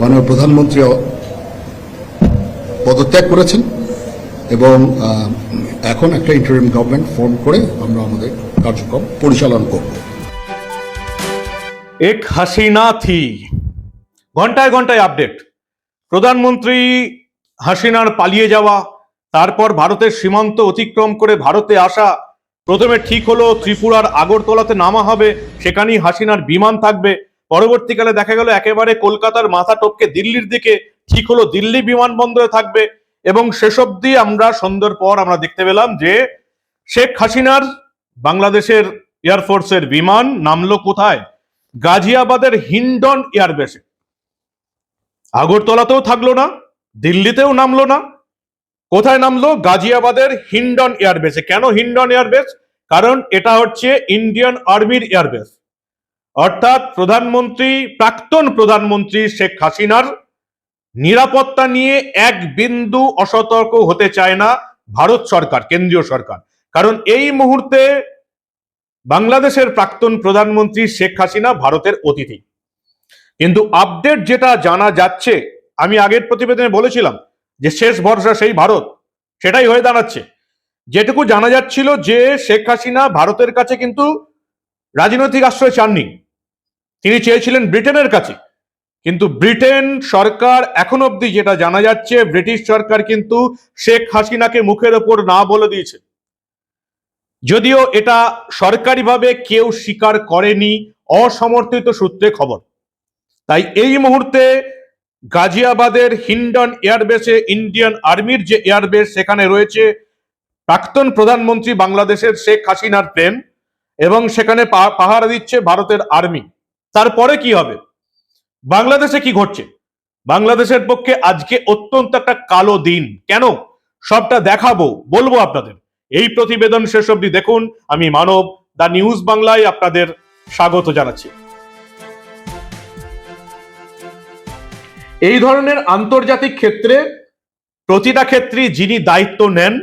মাননীয় প্রধানমন্ত্রী পদত্যাগ করেছেন এবং এখন একটা ইন্টারিম গভর্নমেন্ট ফর্ম করে আমরা আমাদের কার্যক্রম পরিচালনা করব। এক হাসিনা থি ঘন্টায় ঘন্টায় আপডেট প্রধানমন্ত্রী হাসিনার পালিয়ে যাওয়া, তারপর ভারতের সীমান্ত অতিক্রম করে ভারতে আসা প্রথমে ঠিক হলো ত্রিপুরার আগরতলাতে নামা হবে, সেখানেই হাসিনার বিমান থাকবে। পরবর্তীকালে দেখা গেল একেবারে কলকাতার মাথা টপকে দিল্লির দিকে, ঠিক হলো দিল্লি বিমানবন্দরে থাকবে। এবং শেষ অবধি আমরা সন্ধ্যার পর আমরা দেখতে পেলাম যে শেখ হাসিনার বাংলাদেশের এয়ারফোর্সের বিমান নামলো কোথায়? গাজিয়াবাদের হিন্ডন এয়ারবেসে আগরতলাতেও থাকল না, দিল্লিতেও নামলো না কোথায় নামলো? গাজিয়াবাদের হিন্ডন এয়ারবেসে। কেন হিন্ডন এয়ারবেস? কারণ এটা হচ্ছে ইন্ডিয়ান আর্মির এয়ারবেস। অর্থাৎ প্রধানমন্ত্রী, প্রাক্তন প্রধানমন্ত্রী শেখ হাসিনার নিরাপত্তা নিয়ে এক বিন্দু অসতর্ক হতে চায় না ভারত সরকার, কেন্দ্রীয় সরকার। কারণ এই মুহূর্তে বাংলাদেশের প্রাক্তন প্রধানমন্ত্রী শেখ হাসিনা ভারতের অতিথি। কিন্তু আপডেট যেটা জানা যাচ্ছে, আমি আগের প্রতিবেদনে বলেছিলাম যে শেষ ভরসা সেই ভারত, সেটাই হয়ে দাঁড়াচ্ছে। যেটুকু জানা যাচ্ছিল যে শেখ হাসিনা ভারতের কাছে কিন্তু রাজনৈতিক আশ্রয় চাননি। তিনি চেয়েছিলেন ব্রিটেনের কাছে। কিন্তু ব্রিটেন সরকার এখন অবধি যেটা জানা যাচ্ছে, ব্রিটিশ সরকার কিন্তু শেখ হাসিনাকে মুখের ওপর না বলে দিয়েছে। যদিও এটা সরকারিভাবে কেউ স্বীকার করেনি, অসমর্থিত সূত্রে খবর। তাই এই মুহূর্তে গাজিয়াবাদের হিন্ডন এয়ারবেসে ইন্ডিয়ান আর্মির যে এয়ারবেস সেখানে রয়েছে প্রাক্তন প্রধানমন্ত্রী বাংলাদেশের শেখ হাসিনার প্লেন এবং সেখানে পাহারা দিচ্ছে ভারতের আর্মি। তারপরে কি হবে? বাংলাদেশে কি ঘটছে? বাংলাদেশের পক্ষে আজকে অত্যন্ত একটা কালো দিন। কেন? সবটা দেখাবো, বলব আপনাদের। এই প্রতিবেদন শেষ অবধি দেখুন। আমি মানব দা নিউজ বাংলায় আপনাদের স্বাগত জানাচ্ছি। এই ধরনের আন্তর্জাতিক ক্ষেত্রে প্রতিটা ক্ষেত্রে যিনি দায়িত্ব নেন,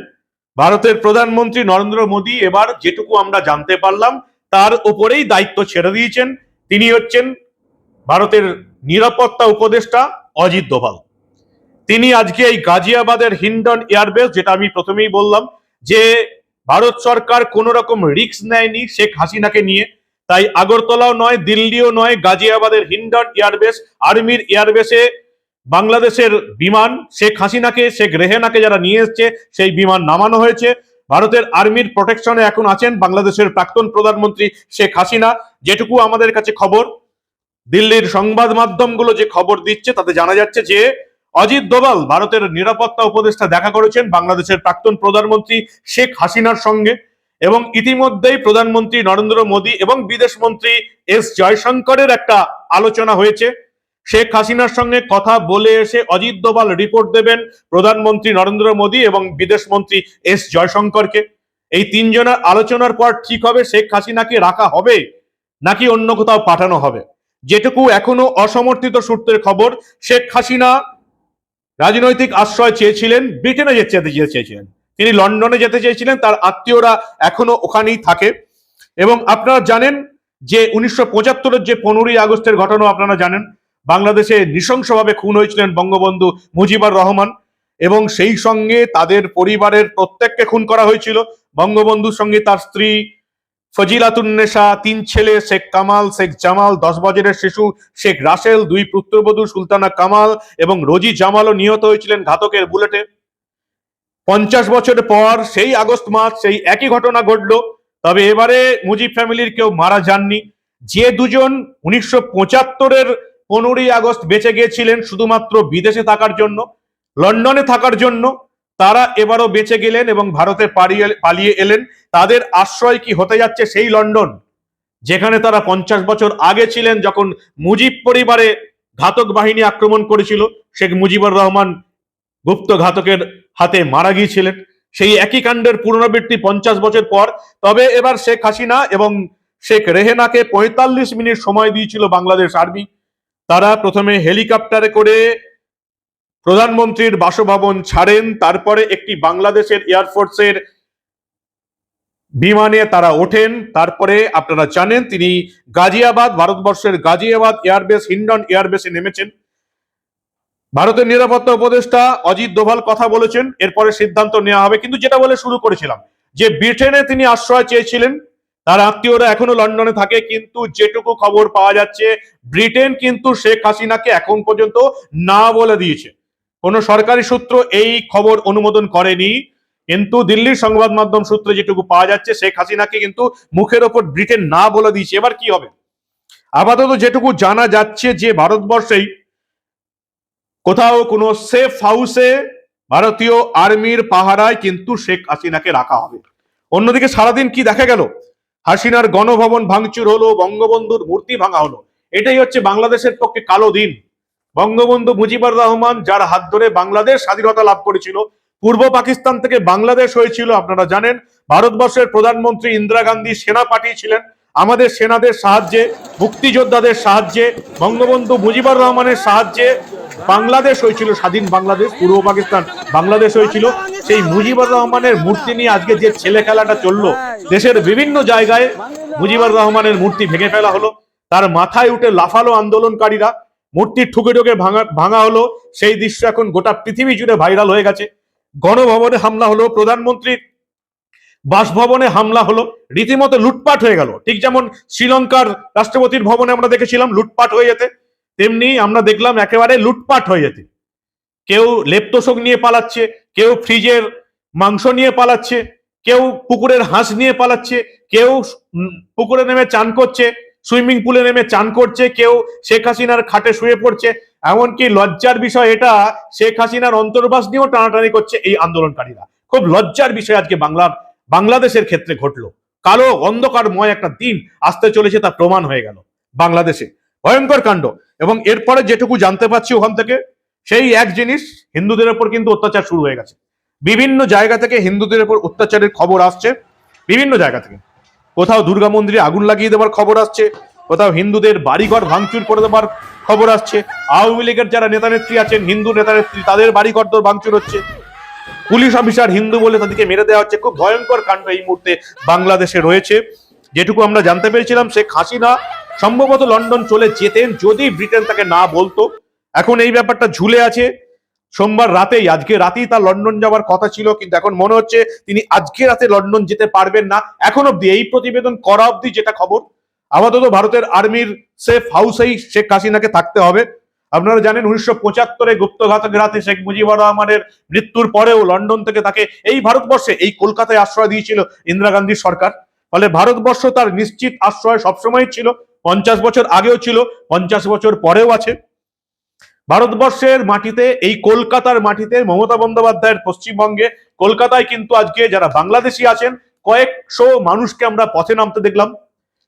ভারতের প্রধানমন্ত্রী নরেন্দ্র মোদী এবার যেটুকু আমরা জানতে পারলাম, তার উপরেই দায়িত্ব ছেড়ে দিয়েছেন। তিনি হচ্ছেন ভারতের নিরাপত্তা উপদেষ্টা অজিত দোভাল। তিনি আজকে এই গাজিয়াবাদের হিন্ডন এয়ারবেস, যেটা আমি প্রথমেই বললাম, যে ভারত সরকার কোন রকম রিস্ক নেয়নি শেখ হাসিনাকে নিয়ে। তাই আগরতলাও নয়, দিল্লিও নয়, গাজিয়াবাদের হিন্ডন এয়ারবেস, আর্মির এয়ারবেসে বাংলাদেশের বিমান, শেখ হাসিনাকে, শেখ রেহেনাকে যারা নিয়ে এসছে, সেই বিমান নামানো হয়েছে। ভারতের আর্মির প্রোটেকশনে এখন আছেন বাংলাদেশের প্রাক্তন প্রধানমন্ত্রী শেখ হাসিনা। যেটুকু আমাদের কাছে খবর, দিল্লির সংবাদ মাধ্যমগুলো যে খবর দিচ্ছে, তাতে জানা যাচ্ছে যে অজিত দোভাল ভারতের নিরাপত্তা উপদেষ্টা দেখা করেছেন বাংলাদেশের প্রাক্তন প্রধানমন্ত্রী শেখ হাসিনার সঙ্গে। এবং ইতিমধ্যেই প্রধানমন্ত্রী নরেন্দ্র মোদী এবং বিদেশ মন্ত্রী এস জয়শঙ্করের একটা আলোচনা হয়েছে। শেখ হাসিনার সঙ্গে কথা বলে এসে অজিত দোভাল রিপোর্ট দেবেন প্রধানমন্ত্রী নরেন্দ্র মোদী এবং বিদেশ মন্ত্রী এস জয়শঙ্করকে। এই তিনজনের আলোচনার পর ঠিক হবে শেখ হাসিনাকে রাখা হবে, নাকি অন্য কোথাও পাঠানো হবে? যেটুকু এখনও অসমর্থিত সূত্রের খবর, শেখ হাসিনা রাজনৈতিক আশ্রয় চেয়েছিলেন, ব্রিটেনে যেতে চেয়েছিলেন। তিনি লন্ডনে যেতে চেয়েছিলেন, তার আত্মীয়রা এখনও ওখানেই থাকে। এবং আপনারা জানেন যে উনিশশো পঁচাত্তরের যে পনেরোই আগস্টের ঘটনা আপনারা জানেন বাংলাদেশে নৃশংসভাবে খুন হয়েছিলেন বঙ্গবন্ধু মুজিবুর রহমান এবং সেই সঙ্গে তাদের পরিবারের প্রত্যেককে খুন করা হয়েছিল। বঙ্গবন্ধুর সঙ্গে তার স্ত্রী ফজিলাতুন্নেসা তিন ছেলে, শেখ কামাল, শেখ জামাল, দশ বছরের শিশু, শেখ রাসেল, দুই পুত্রবধূ সুলতানা কামাল এবং রোজি জামালও নিহত হয়েছিলেন ঘাতকের বুলেটে। পঞ্চাশ বছর পর সেই আগস্ট মাস সেই একই ঘটনা ঘটলো। তবে এবারে মুজিব ফ্যামিলির কেউ মারা যাননি। যে দুজন উনিশশো পঁচাত্তরের পনেরোই আগস্ট বেঁচে গিয়েছিলেন শুধুমাত্র বিদেশে থাকার জন্য, লন্ডনে থাকার জন্য। তারা এবারও বেঁচে গেলেন এবং ভারতে পালিয়ে এলেন। তাদের আশ্রয় কি হতে যাচ্ছে সেই লন্ডন, যেখানে তারা পঞ্চাশ বছর আগে ছিলেন যখন মুজিব পরিবারে ঘাতক বাহিনী আক্রমণ করেছিল, শেখ মুজিবুর রহমান গুপ্ত ঘাতকের হাতে মারা গিয়েছিলেন। সেই একই কাণ্ডের পুনরাবৃত্তি পঞ্চাশ বছর পর। তবে এবার শেখ হাসিনা এবং শেখ রেহেনাকে পঁয়তাল্লিশ মিনিট সময় দিয়েছিল বাংলাদেশ আর্মি। তারা প্রথমে হেলিকপ্টারে করে প্রধানমন্ত্রীর বাসভবন ছাড়েন, তারপরে একটি বাংলাদেশের এয়ারফোর্সের বিমানে তারা ওঠেন। তারপরে আপনারা জানেন তিনি গাজিয়াবাদ, ভারতবর্ষের গাজিয়াবাদ এয়ারবেস, হিন্ডন এয়ারবেসে নেমেছেন। ভারতের নিরাপত্তা উপদেষ্টা অজিত দোভাল কথা বলেছেন, এরপরে সিদ্ধান্ত নেওয়া হবে। কিন্তু যেটা বলে শুরু করেছিলাম, যে ব্রিটেনে তিনি আশ্রয় চেয়েছিলেন তার আত্মীয়রা এখনও লন্ডনে থাকে, কিন্তু যেটুকু খবর পাওয়া যাচ্ছে, ব্রিটেন কিন্তু শেখ হাসিনাকে এখন পর্যন্ত না বলে দিয়েছে। কোনো সরকারি সূত্র এই খবর অনুমোদন করেনি, কিন্তু দিল্লির সংবাদ মাধ্যম সূত্রে যেটুকু পাওয়া যাচ্ছে, শেখ হাসিনাকে কিন্তু মুখের ওপর ব্রিটেন না বলে দিয়েছে। এবার কি হবে? আপাতত যেটুকু জানা যাচ্ছে যে ভারতবর্ষেই কোথাও কোনো সেফ হাউসে ভারতীয় আর্মির পাহারায় কিন্তু শেখ হাসিনাকে রাখা হবে। অন্যদিকে সারাদিন কি দেখা গেল? হাসিনার গণভবন ভাঙচুর হলো, বঙ্গবন্ধুর মূর্তি ভাঙা হলো। এটাই হচ্ছে বাংলাদেশের পক্ষে কালো দিন। বঙ্গবন্ধু মুজিবুর রহমান, যার হাত ধরে বাংলাদেশ স্বাধীনতা লাভ করেছিল, পূর্ব পাকিস্তান থেকে বাংলাদেশ হয়েছিল, আপনারা জানেন, ভারতবর্ষের প্রধানমন্ত্রী ইন্দিরা গান্ধী সেনা পাঠিয়েছিলেন। আমাদের সেনাদের সাহায্যে, মুক্তিযোদ্ধাদের সাহায্যে, বঙ্গবন্ধু মুজিবুর রহমানের সাহায্যে বাংলাদেশ হয়েছিল, স্বাধীন বাংলাদেশ, পূর্ব পাকিস্তান বাংলাদেশ হয়েছিল। সেই মুজিবুর রহমানের মূর্তি নিয়ে আজকে যে ছেলে খেলাটা চলল, দেশের বিভিন্ন জায়গায় মুজিবুর রহমানের মূর্তি ভেঙে ফেলা হলো। তার মাথায় উঠে লাফালো আন্দোলনকারীরা, মূর্তির ঠুকে ঠুকে ভাঙা ভাঙা হলো। সেই দৃশ্য এখন গোটা পৃথিবী জুড়ে ভাইরাল হয়ে গেছে। গণভবনে হামলা হলো, প্রধানমন্ত্রীর বাসভবনে হামলা হলো, রীতিমতো লুটপাট হয়ে গেল। ঠিক যেমন শ্রীলঙ্কার রাষ্ট্রপতির ভবনে আমরা দেখেছিলাম লুটপাট হয়ে যেতে। তেমনি আমরা দেখলাম একেবারে লুটপাট হয়ে যেতে। কেউ লেপ্তশোক নিয়ে পালাচ্ছে, কেউ ফ্রিজের মাংস নিয়ে পালাচ্ছে, কেউ পুকুরের হাঁস নিয়ে পালাচ্ছে, কেউ পুকুরে নেমে চান করছে, সুইমিং পুলে নেমে চান করছে, কেউ শেখ হাসিনার খাটে শুয়ে পড়ছে। এমনকি লজ্জার বিষয় এটা, শেখ হাসিনার অন্তর্বাস নিয়েও টানাটানি করছে এই আন্দোলনকারীরা। খুব লজ্জার বিষয় আজকে বাংলার, বাংলাদেশের ক্ষেত্রে ঘটলো। কালো অন্ধকারময় একটা দিন আসতে চলেছে তা প্রমাণ হয়ে গেল বাংলাদেশে। ভয়ঙ্কর কাণ্ড। এবং এরপরে যেটুকু জানতে পারছি ওখান থেকে, সেই এক জিনিস হিন্দুদের ওপর কিন্তু অত্যাচার শুরু হয়ে গেছে। বিভিন্ন জায়গা থেকে হিন্দুদের উপর অত্যাচারের খবর আসছে, বিভিন্ন জায়গা থেকে। কোথাও দুর্গা মন্দিরে আগুন লাগিয়ে দেওয়ার খবর আসছে, কোথাও হিন্দুদের বাড়িঘর ভাঙচুর করে দেওয়ার খবর আসছে। আওয়ামী লীগের যারা নেতা নেত্রী আছেন, হিন্দু নেতা নেত্রী তাদের বাড়িঘর তোর ভাঙচুর হচ্ছে। পুলিশ অফিসার হিন্দু বলে তাদেরকে মেরে দেওয়া হচ্ছে। খুব ভয়ঙ্কর কাণ্ড এই মুহূর্তে বাংলাদেশে রয়েছে। যেটুকু আমরা জানতে পেরেছিলাম, শেখ হাসিনা সম্ভবত লন্ডন চলে যেতেন যদি ব্রিটেন তাকে না বলতো। এখন এই ব্যাপারটা ঝুলে আছে। সোমবার রাতেই, আজকে রাতেই তার লন্ডন যাওয়ার কথা ছিল, কিন্তু এখন মনে হচ্ছে তিনি আজকে রাতে লন্ডন যেতে পারবেন না। এখন অব্দি এই প্রতিবেদন করা অব্দি যেটা খবর, আপাতত ভারতের আর্মির সেফ হাউসেই শেখ হাসিনাকে থাকতে হবে। আপনারা জানেন, উনিশশো পঁচাত্তরে গুপ্তঘাতক রাতে শেখ মুজিবুর রহমানের মৃত্যুর পরেও লন্ডন থেকে তাকে এই ভারতবর্ষে, এই কলকাতায় আশ্রয় দিয়েছিল ইন্দিরা গান্ধীর সরকার। ফলে ভারতবর্ষ তার নিশ্চিত আশ্রয় সবসময় ছিল, পঞ্চাশ বছর আগেও ছিল, পঞ্চাশ বছর পরেও আছে। ভারতবর্ষের মাটিতে, এই কলকাতার মাটিতে মমতা বন্দ্যোপাধ্যায়ের পশ্চিমবঙ্গে, কলকাতায় কিন্তু আজকে যারা বাংলাদেশি আছেন, কয়েকশো মানুষকে আমরা পথে নামতে দেখলাম।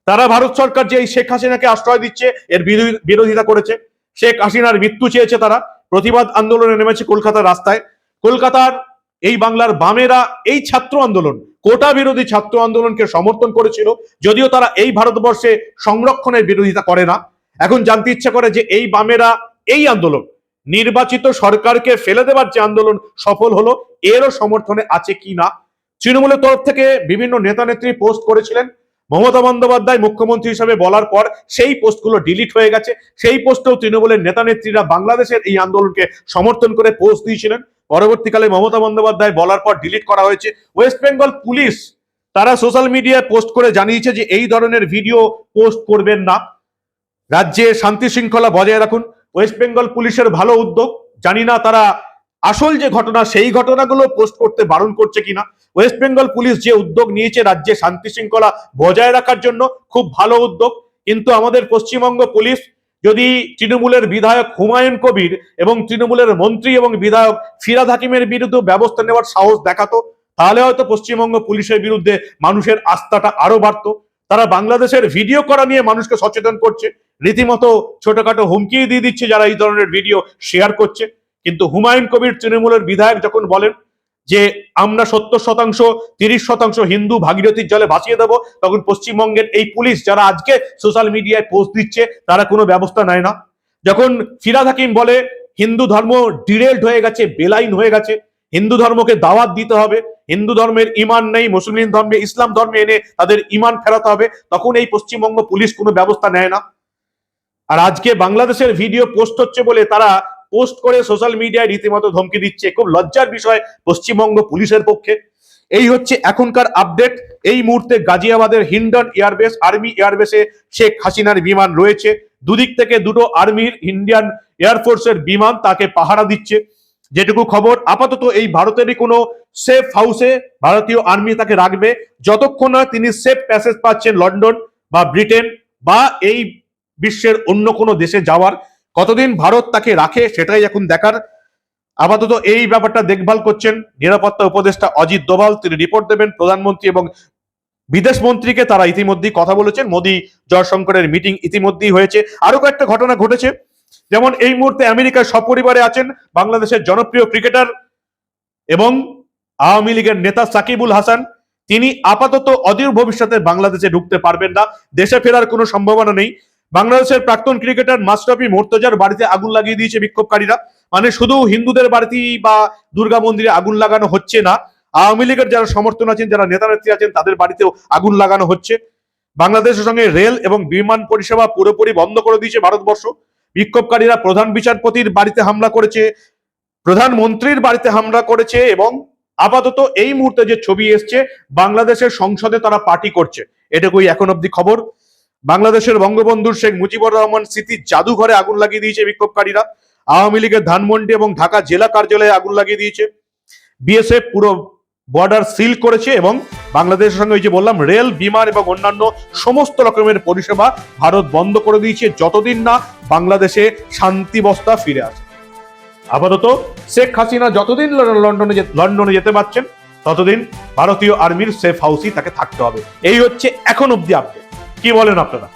তারা ভারত সরকার যে এই শেখ হাসিনাকে আশ্রয় দিচ্ছে, এর বিরোধী- বিরোধিতা করেছে। শেখ হাসিনার মৃত্যু চেয়েছে তারা। প্রতিবাদ আন্দোলনে নেমেছে কলকাতার রাস্তায়। কলকাতার এই বাংলার বামেরা, এই ছাত্র আন্দোলন কোটা বিরোধী ছাত্র আন্দোলনকে সমর্থন করেছিল, যদিও তারা এই ভারতবর্ষে সংরক্ষণের বিরোধিতা করে না। এখন জানতে ইচ্ছা করে যে এই বামেরা এই আন্দোলন, নির্বাচিত সরকারকে ফেলে দেওয়ার যে আন্দোলন সফল হলো, এরও সমর্থনে আছে কি না? তৃণমূলের তরফ থেকে বিভিন্ন নেতা নেত্রী পোস্ট করেছিলেন। মমতা বন্দ্যোপাধ্যায় মুখ্যমন্ত্রী হিসেবে বলার পর সেই পোস্টগুলো ডিলিট হয়ে গেছে। সেই পোস্টেও তৃণমূলের নেতা নেত্রীরা বাংলাদেশের এই আন্দোলনকে সমর্থন করে পোস্ট দিয়েছিলেন। পরবর্তীকালে মমতা বন্দ্যোপাধ্যায় বলার পর ডিলিট করা হয়েছে। ওয়েস্ট বেঙ্গল পুলিশ তারা সোশ্যাল মিডিয়ায় পোস্ট করে জানিয়েছে যে এই ধরনের ভিডিও পোস্ট করবেন না। রাজ্যে শান্তি শৃঙ্খলা বজায় রাখুন। ওয়েস্ট বেঙ্গল পুলিশের ভালো উদ্যোগ। জানি না তারা আসল যে ঘটনা, সেই ঘটনাগুলো পোস্ট করতে বারণ করছে কিনা। ওয়েস্ট বেঙ্গল পুলিশ যে উদ্যোগ নিয়েছে রাজ্যে শান্তি শৃঙ্খলা বজায় রাখার জন্য, খুব ভালো উদ্যোগ। কিন্তু আমাদের পশ্চিমবঙ্গ পুলিশ যদি তৃণমূলের বিধায়ক হুমায়ুন কবির এবং তৃণমূলের মন্ত্রী এবং বিধায়ক ফিরাদ হাকিমের বিরুদ্ধে ব্যবস্থা নেওয়ার সাহস দেখাতো, তাহলে হয়তো পশ্চিমবঙ্গ পুলিশের বিরুদ্ধে মানুষের আস্থাটা আরও বাড়তো। তারা বাংলাদেশের ভিডিও করা নিয়ে মানুষকে সচেতন করছে, রীতিমতো ছোটখাটো হুমকি দিয়ে দিচ্ছে যারা এই ধরনের ভিডিও শেয়ার করছে। কিন্তু হুমায়ুন কবির তৃণমূলের বিধায়ক যখন বলেন যে আমরা সত্তর শতাংশ, তিরিশ শতাংশ হিন্দু ভাগীরথীর জলে ভাসিয়ে দেবো, তখন পশ্চিমবঙ্গের এই পুলিশ যারা আজকে সোশ্যাল মিডিয়ায় পোস্ট দিচ্ছে, তারা কোনো ব্যবস্থা নেয় না। যখন ফিরাদ হাকিম বলে, হিন্দু ধর্ম ডিরেল্ড হয়ে গেছে, বেলাইন হয়ে গেছে, হিন্দু ধর্মকে দাওয়াত দিতে হবে, হিন্দু ধর্মের ইমান নেই, মুসলিম ধর্মে, ইসলাম ধর্মে এনে তাদের ইমান ফেরাতে হবে, তখন এই পশ্চিমবঙ্গ পুলিশ কোনো ব্যবস্থা নেয় না। আর আজকে বাংলাদেশের ভিডিও পোস্ট হচ্ছে বলে তারা পোস্ট করে সোশ্যাল মিডিয়ায় রীতিমতো ধমকি দিচ্ছে। খুব লজ্জার বিষয়, পশ্চিমবঙ্গ পুলিশের পক্ষে। এই হচ্ছে এখনকার আপডেট এই মুহূর্তে গাজিয়াবাদের হিন্ডন এয়ারবেস, আর্মি এয়ারবেসে শেখ হাসিনার বিমান রয়েছে। দুদিক থেকে দুটো আর্মির ইন্ডিয়ান এয়ারফোর্সের বিমান তাকে পাহারা দিচ্ছে। যেটুকু খবর, আপাতত এই ভারতেরই কোনো সেফ হাউসে ভারতীয় আর্মি তাকে রাখবে। যতক্ষণ না তিনি সেফ প্যাসেজ পাচ্ছেন লন্ডন বা ব্রিটেন বা এই বিশ্বের অন্য কোনো দেশে যাওয়ার। কতদিন ভারত তাকে রাখে সেটাই এখন দেখার। আপাতত এই ব্যাপারটা দেখভাল করছেন নিরাপত্তা উপদেষ্টা অজিত দোভাল। তিনি রিপোর্ট দেবেন প্রধানমন্ত্রী এবং বিদেশ মন্ত্রীকে তারা ইতিমধ্যেই কথা বলেছেন। মোদী জয়শঙ্করের মিটিং ইতিমধ্যেই হয়েছে। আরও কয়েকটা ঘটনা ঘটেছে। যেমন এই মুহূর্তে আমেরিকার সপরিবারে আছেন বাংলাদেশের জনপ্রিয় ক্রিকেটার এবং আওয়ামী লীগের নেতা সাকিবুল হাসান। তিনি আপাতত অদূর ভবিষ্যতে বাংলাদেশে ঢুকতে পারবেন না। দেশে ফেরার কোনো সম্ভাবনা নেই। বাংলাদেশের প্রাক্তন ক্রিকেটার মাস্টাফি মোর্তজার বাড়িতে আগুন লাগিয়ে দিয়েছে বিক্ষোভকারীরা। মানে শুধু হিন্দুদের বাড়িতেই বা দুর্গা মন্দিরে আগুন লাগানো হচ্ছে না, আওয়ামী লীগের যারা সমর্থন আছেন, যারা নেতা নেত্রী আছেন, তাদের বাড়িতেও আগুন লাগানো হচ্ছে। বাংলাদেশের সঙ্গে রেল এবং বিমান পরিষেবা পুরোপুরি বন্ধ করে দিয়েছে ভারতবর্ষ। বিক্ষোভকারীরা প্রধান বিচারপতির বাড়িতে হামলা করেছে, প্রধানমন্ত্রীর বাড়িতে হামলা করেছে এবং আপাতত এই মুহূর্তে যে ছবি এসছে, বাংলাদেশের সংসদে তারা পার্টি করছে। এটুকুই এখন অব্দি খবর। বাংলাদেশের বঙ্গবন্ধুর শেখ মুজিবুর রহমান স্মৃতি জাদুঘরে আগুন লাগিয়ে দিয়েছে বিক্ষোভকারীরা। আওয়ামী লীগের ধানমন্ডি এবং ঢাকা জেলা কার্যালয়ে আগুন লাগিয়ে দিয়েছে। বিএসএফ পুরো বর্ডার সিল করেছে এবং বাংলাদেশের সঙ্গে ওই যে বললাম, রেল, বিমান এবং অন্যান্য সমস্ত রকমের পরিষেবা ভারত বন্ধ করে দিয়েছে। যতদিন না বাংলাদেশে শান্তি বস্তা ফিরে আসে। আপাতত শেখ হাসিনা যতদিন লন্ডনে লন্ডনে যেতে পারছেন, ততদিন ভারতীয় আর্মির সেফ হাউসই তাকে থাকতে হবে। এই হচ্ছে এখন অব্দি আপডেট কি বলেন আপনারা?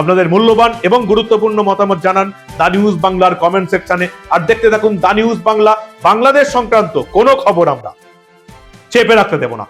আপনাদের মূল্যবান এবং গুরুত্বপূর্ণ মতামত জানান দা নিউজ বাংলার কমেন্ট সেকশনে। আর দেখতে থাকুন দা নিউজ বাংলা, বাংলাদেশ সংক্রান্ত কোনো খবর আমরা চেপে রাখতে দেব না।